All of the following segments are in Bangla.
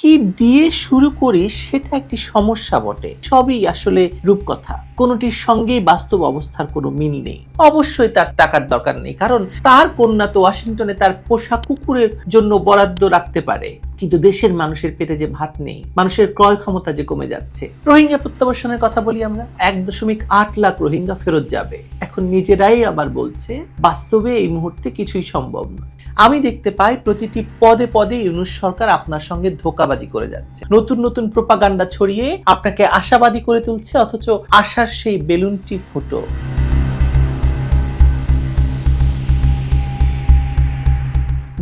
কি দিয়ে শুরু করি সেটা একটি সমস্যা বটে। সবই আসলে রূপকথা। কোনোটির সঙ্গেই বাস্তব অবস্থার কোনো মিল নেই। অবশ্যই তার টাকার দরকার নেই, কারণ তার কন্যা তো ওয়াশিংটনে তার পোষা কুকুরের জন্য বরাদ্দ রাখতে পারে। কিন্তু দেশের মানুষের পেটে যে ভাত নেই, মানুষের ক্রয় ক্ষমতা যে কমে যাচ্ছে, রোহিঙ্গা প্রত্যাবাসনের কথা বলি আমরা, এক দশমিক আট লাখ রোহিঙ্গা ফেরত যাবে। এখন নিজেরাই আবার বলছে, বাস্তবে এই মুহূর্তে কিছুই সম্ভব নয়। আমি দেখতে পাই প্রতিটি পদে পদে ইউনুস সরকার আপনার সঙ্গে ধোকাবাজি করে যাচ্ছে। নতুন নতুন প্রোপাগান্ডা ছড়িয়ে আপনাকে আশাবাদী করে তুলছে, অথচ আশার সেই বেলুনটি ফুটো।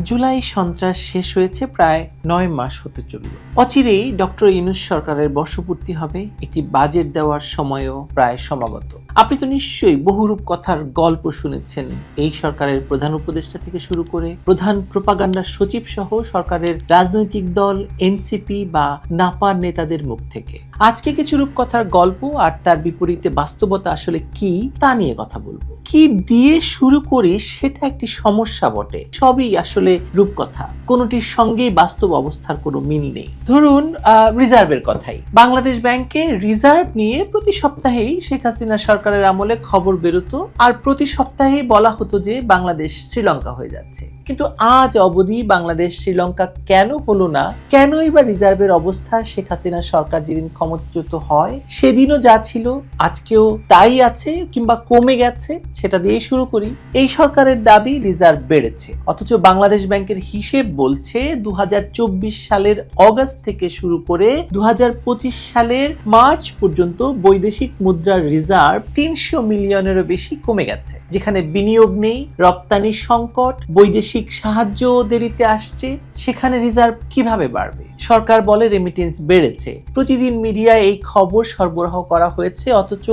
জুলাই সন্ত্রাস শেষ হয়েছে প্রায় নয় মাস হতে চলল। অচিরেই ডক্টর ইনুস সরকারের বর্ষপূর্তি হবে, একটি বাজেট দেওয়ার সময়ও প্রায় সমাগত। আপনি তো নিশ্চয়ই বহুরূপ কথার গল্প শুনেছেন। এই সরকারের প্রধান উপদেষ্টা থেকে শুরু করে প্রধান প্রোপাগান্ডার সচিব সহ সরকারের রাজনৈতিক দল, এনসিপি বা নাপার নেতাদের মুখ থেকে। আজকে কিছু রূপকথার গল্প আর তার বিপরীতে বাস্তবতা আসলে কি, তা নিয়ে কথা বলব। কি দিয়ে শুরু করি সেটা একটি সমস্যা বটে। সবই আসলে রূপকথা। কোনোটির সঙ্গেই বাস্তব অবস্থার কোনো মিল নেই। ধরুন রিজার্ভের কথাই। বাংলাদেশ ব্যাংকে রিজার্ভ নিয়ে প্রতি সপ্তাহেই শেখ হাসিনা সরকারের আমলে খবর বেরোতো। আর প্রতি সপ্তাহেই বলা হতো যে বাংলাদেশ শ্রীলঙ্কা হয়ে যাচ্ছে। কিন্তু আজ অবধি বাংলাদেশ শ্রীলঙ্কা কেন হলো না? কেনই বা রিজার্ভের অবস্থা শেখ হাসিনা সরকার যেদিন ক্ষমতাচ্যুত হয়, সেদিনও যা ছিল, আজকেও তাই আছে কিংবা কমে গেছে সেটা দিয়ে শুরু করি। এই সরকারের দাবি রিজার্ভ বেড়েছে। অথচ বাংলাদেশ ব্যাংকের হিসেব বলছে দু হাজার চব্বিশ সালের অগাস্ট থেকে শুরু করে দু হাজার পঁচিশ সালের মার্চ পর্যন্ত বৈদেশিক মুদ্রার রিজার্ভ তিনশো মিলিয়নেরও বেশি কমে গেছে, যেখানে বিনিয়োগ নেই রপ্তানি সংকট, বৈদেশিক সাহায্য দেরিতে আসছে সেখানে রিজার্ভ কীভাবে বাড়বে? সরকার বলে রেমিটেন্স বেড়েছে। প্রতিদিন মিডিয়ায় এই খবর সরবরাহ করা হয়েছে, অথচ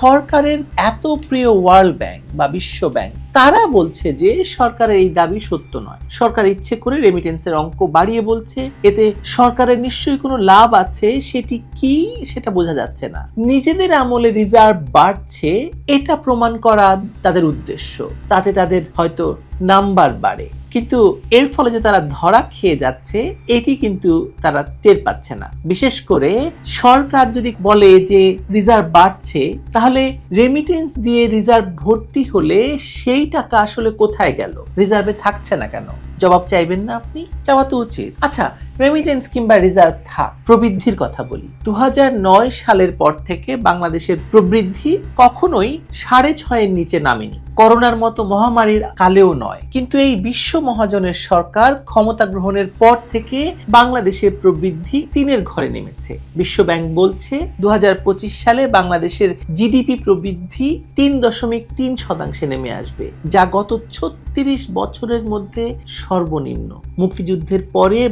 সরকারের এত প্রিয় ওয়ার্ল্ড ব্যাংক বা বিশ্ব ব্যাংক তারা বলছে যে সরকারের এই দাবি সত্য নয়। সরকার ইচ্ছে করে রেমিটেন্সের অঙ্ক বাড়িয়ে বলছে, এতে সরকারের নিশ্চয়ই কোনো লাভ আছে, সেটি কি সেটা বোঝা যাচ্ছে না। নিজেদের আমলে রিজার্ভ বাড়ছে, এটা প্রমাণ করা তাদের উদ্দেশ্য। তাতে তাদের হয়তো নাম্বার বাড়ে। কিন্তু এর ফলে যে তারা ধরা খেয়ে যাচ্ছে, এটি কিন্তু তারা টের পাচ্ছে না। বিশেষ করে সরকার যদি বলে যে রিজার্ভ বাড়ছে, তাহলে রেমিটেন্স দিয়ে রিজার্ভ ভর্তি হলে সেই টাকা আসলে কোথায় গেল? রিজার্ভে থাকছে না কেন? জবাব চাইবেন না আপনি? চাওয়া তো উচিত। আচ্ছা রেমিটেন্স কিংবা রিজার্ভ থাক, প্রবৃদ্ধির কথা বলি। দু হাজার নয় সালের পর থেকে বাংলাদেশের প্রবৃদ্ধি কখনোই সাড়ে ছয়ের নিচে নামেনি। করোনার মতো মহামারীর কালেও নয়। কিন্তু এই বিশ্ব মহাজনের সরকার ক্ষমতা গ্রহণের পর থেকে বাংলাদেশের প্রবৃদ্ধি তিনের ঘরে নেমেছে। বিশ্ব ব্যাংক বলছে দু হাজার পঁচিশ সালে বাংলাদেশের জিডিপি প্রবৃদ্ধি তিন দশমিক তিন শতাংশে নেমে আসবে, যা গত ছত্রিশ বছরের মধ্যে সর্বনিম্ন। মুক্তিযুদ্ধের পরে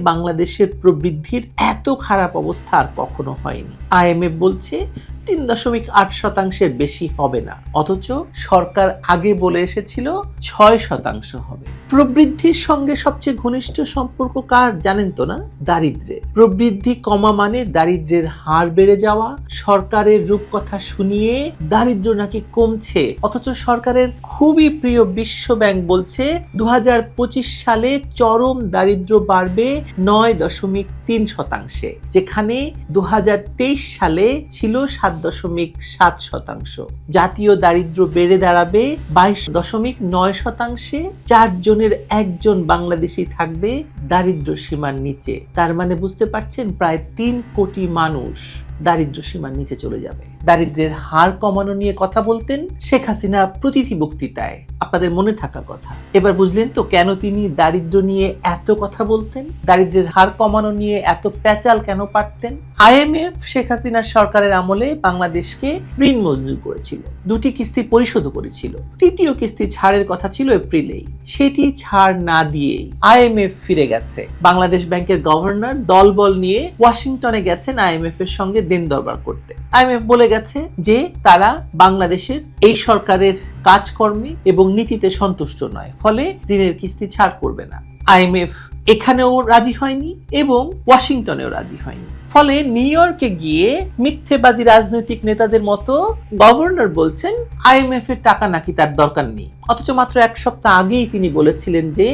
বাংলাদেশের প্রবৃদ্ধির এত খারাপ অবস্থা আর কখনো হয়নি। আইএমএফ বলছে তিন দশমিক আট শতাংশের বেশি হবে না। অথচ সরকার আগে বলে এসেছিল ছয় শতাংশ হবে। প্রবৃদ্ধির সঙ্গে সবচেয়ে ঘনিষ্ঠ সম্পর্ক কার জানেন তো না? দারিদ্র্যের প্রবৃদ্ধি কমা মানে দারিদ্র্যের হার বেড়ে যাওয়া। সরকারের রূপকথা শুনিয়ে দারিদ্র নাকি কমছে। অথচ সরকারের খুবই প্রিয় বিশ্ব ব্যাংক বলছে দু হাজার পঁচিশ সালে চরম দারিদ্র বাড়বে নয় দশমিক তিন শতাংশে, যেখানে দু হাজার তেইশ সালে ছিল সাত দশমিক সাত শতাংশ। জাতীয় দারিদ্র বেড়ে দাঁড়াবে বাইশ দশমিক নয় শতাংশে। চারজনের একজন বাংলাদেশি থাকবে দারিদ্র সীমার নিচে। তার মানে বুঝতে পারছেন, প্রায় তিন কোটি মানুষ দারিদ্র সীমার নিচে চলে যাবে। দারিদ্রের হার কমানো নিয়ে কথা বলতেন শেখ হাসিনা প্রতিটি বক্তৃতায়। আপনাদের মনে থাকা কথা। এবার বুঝলেন তো কেন তিনি দারিদ্র নিয়ে এত কথা বলতেন? দারিদ্রের হার কমানো নিয়ে এত প্যাচাল কেন পারতেন? আইএমএফ শেখ হাসিনার সরকারের আমলে বাংলাদেশকে ঋণ মঞ্জুর করেছিল। দুটি কিস্তি পরিশোধ করেছিল। তৃতীয় কিস্তি ছাড়ের কথা ছিল এপ্রিলেই। সেটি ছাড় না দিয়েই আইএমএফ ফিরে গেছে। বাংলাদেশ ব্যাংকের গভর্নর দলবল নিয়ে ওয়াশিংটনে গেছেন আইএমএফ এর সঙ্গে দেন দরবার করতে আইএমএফ বলে গেছে যে তারা বাংলাদেশের এই সরকারের কাজকর্মে এবং নীতিতে সন্তুষ্ট নয়। ফলে ঋণের কিস্তি ছাড় করবে না। আইএমএফ এখানেও রাজি হয়নি এবং ওয়াশিংটনেও রাজি হয়নি। ফলে নিউ ইয়র্কে গিয়ে মিথ্যেবাদী রাজনৈতিক নেতাদের মতো গভর্নর বলছেন আইএমএফ এর টাকা নাকি তার দরকার নেই। অথচ মাত্র এক সপ্তাহ আগেই তিনি বলেছিলেন যে,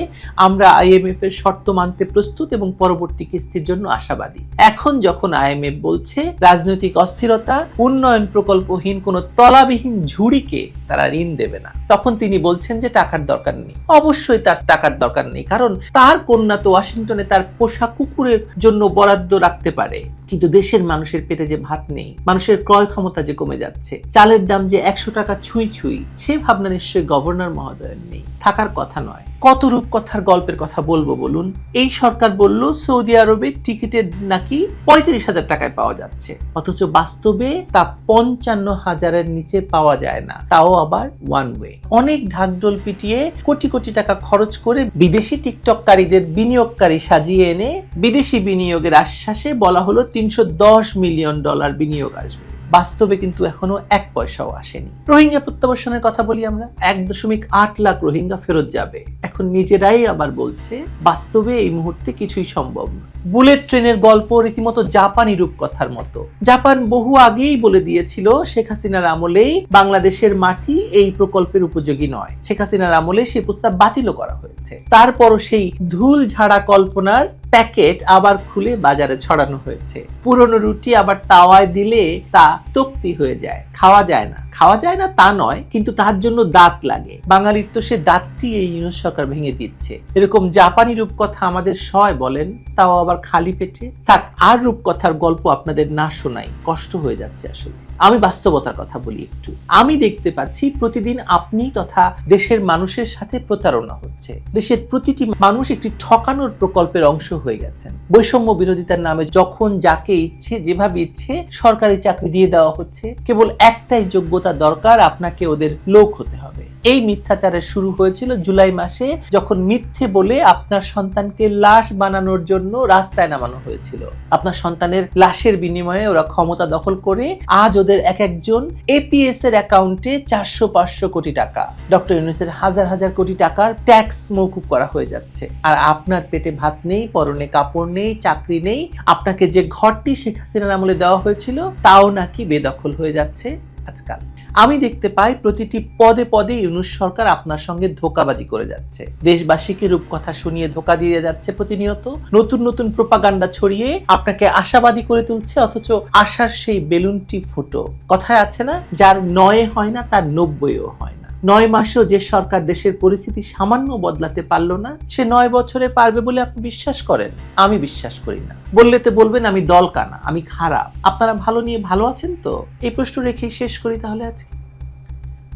আমরা আইএমএফ এর শর্ত মানতে প্রস্তুত এবং পরবর্তী কিস্তির জন্য আশাবাদী। এখন যখন আইএমএফ বলছে, রাজনৈতিক অস্থিরতা, উন্নয়ন প্রকল্পহীন কোনো তলাবিহীন ঝুড়িকে তারা ঋণ দেবে না। তখন তিনি বলছেন যে, টাকার দরকার নেই। অবশ্যই তার টাকার দরকার নেই, কারণ তার কন্যা তো ওয়াশিংটনে তার পোষা কুকুরের জন্য বরাদ্দ রাখতে পারে। কিন্তু দেশের মানুষের পেটে যে ভাত নেই, মানুষের ক্রয় ক্ষমতা যে কমে যাচ্ছে, চালের দাম যে একশো টাকা ছুঁই ছুঁই, সে ভাবনা নিশ্চয়ই গভর্নর মহোদয়ের নেই। থাকার কথা নয়। কত রূপকথার গল্পের কথা বলব বলুন? এই সরকার বলল, সৌদি আরবে টিকিটের নাকি পঁয়ত্রিশ হাজার টাকায় পাওয়া যাচ্ছে। অথচ বাস্তবে তা পঞ্চান্ন হাজারের নিচে পাওয়া যায় না। তাও আবার ওয়ান ওয়ে অনেক ঢাকঢোল পিটিয়ে কোটি কোটি টাকা খরচ করে বিদেশি টিকটককারীদের বিনিয়োগকারী সাজিয়ে এনে বিদেশি বিনিয়োগের আশ্বাসে বলা হলো তিনশো দশ মিলিয়ন ডলার বিনিয়োগ আসবে। বাস্তবে কিন্তু এখনও এক পয়সাও আসেনি। রোহিঙ্গা প্রত্যাবাসনের কথা বলি আমরা, এক দশমিক আট লাখ রোহিঙ্গা ফেরত যাবে। এখন নিজেরাই আবার বলছে, বাস্তবে এই মুহূর্তে কিছুই সম্ভব বুলেট ট্রেনের গল্প রীতিমতো জাপানি রূপকথার মতো। জাপান বহু আগেই বলে দিয়েছিল, শেখ হাসিনার আমলেই বাংলাদেশের মাটি এই প্রকল্পের উপযোগী নয়। শেখ হাসিনার আমলে সেই প্রস্তাব বাতিলও করা হয়েছে। তারপরও সেই ধুল ঝাড়া কল্পনার প্যাকেট আবার খুলে বাজারে ছড়ানো হয়েছে। পুরনো রুটি আবার তাওয়ায় দিলে তা তক্তি হয়ে যায়। খাওয়া যায় না। খাওয়া যায় না তা নয়, কিন্তু তার জন্য দাঁত লাগে। বাঙালির তো সে দাঁতটি এই ইউনুস সরকার ভেঙে দিচ্ছে। এরকম জাপানি রূপকথা আমাদের সয় বলেন, তাও আবার খালি পেটে? থাক, আর রূপকথার গল্প আপনাদের না শোনাই। কষ্ট হয়ে যাচ্ছে আসলে। আমি বাস্তবতার কথা বলি একটু। আমি দেখতে পাচ্ছি প্রতিদিন আপনি তথা দেশের মানুষের সাথে প্রতারণা হচ্ছে। দেশের প্রতিটি মানুষ একটি ঠকানোর প্রকল্পের অংশ হয়ে গেছেন। বৈষম্য বিরোধিতার নামে যখন যাকে ইচ্ছে, যেভাবে ইচ্ছে সরকারি চাকরি দিয়ে দেওয়া হচ্ছে, কেবল একটাই যোগ্যতা দরকার, আপনাকে ওদের লোক হতে হবে। এই মিথ্যাচারের শুরু হয়েছিল জুলাই মাসে যখন মিথ্যে বলে আপনার সন্তানকে লাশ বানানোর জন্য রাস্তায় নামানো হয়েছিল। আপনার সন্তানের লাশের বিনিময়ে ওরা ক্ষমতা দখল করে আজ ওদের এক একজন এপিএস এর অ্যাকাউন্টে চারশো পাঁচশো কোটি টাকা। ডক্টর ইউনুসের হাজার হাজার কোটি টাকার ট্যাক্স মৌকুব করা হয়ে যাচ্ছে। আর আপনার পেটে ভাত নেই, পরনে কাপড় নেই, চাকরি নেই, আপনাকে যে ঘরটি শেখ হাসিনার আমলে দেওয়া হয়েছিল তাও নাকি বেদখল হয়ে যাচ্ছে। আজকাল। আমি দেখতে পাই প্রতিটি পদে পদে ইউনুস সরকার আপনার সঙ্গে ধোকাবাজি করে যাচ্ছে। দেশবাসীকে রূপকথা শুনিয়ে ধোকা দিয়ে যাচ্ছে প্রতিনিয়ত। নতুন নতুন প্রোপাগান্ডা ছড়িয়ে আপনাকে আশাবাদী করে তুলছে, অথচ আশার সেই বেলুনটি ফুটো। কথায় আছে না, যার নয়ে হয় না, তার নব্বইও হয় না। নয় মাসেও যে সরকার দেশের পরিস্থিতি সামান্য বদলাতে পারল না, সে নয় বছরে পারবে বলে আপনি বিশ্বাস করেন? আমি বিশ্বাস করি না। বললে তো বলবেন, আমি দল কানা, আমি খারাপ। আপনারা ভালো নিয়ে ভালো আছেন তো? এই প্রশ্ন রেখেই শেষ করি তাহলে আজকে।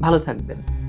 ভালো থাকবেন।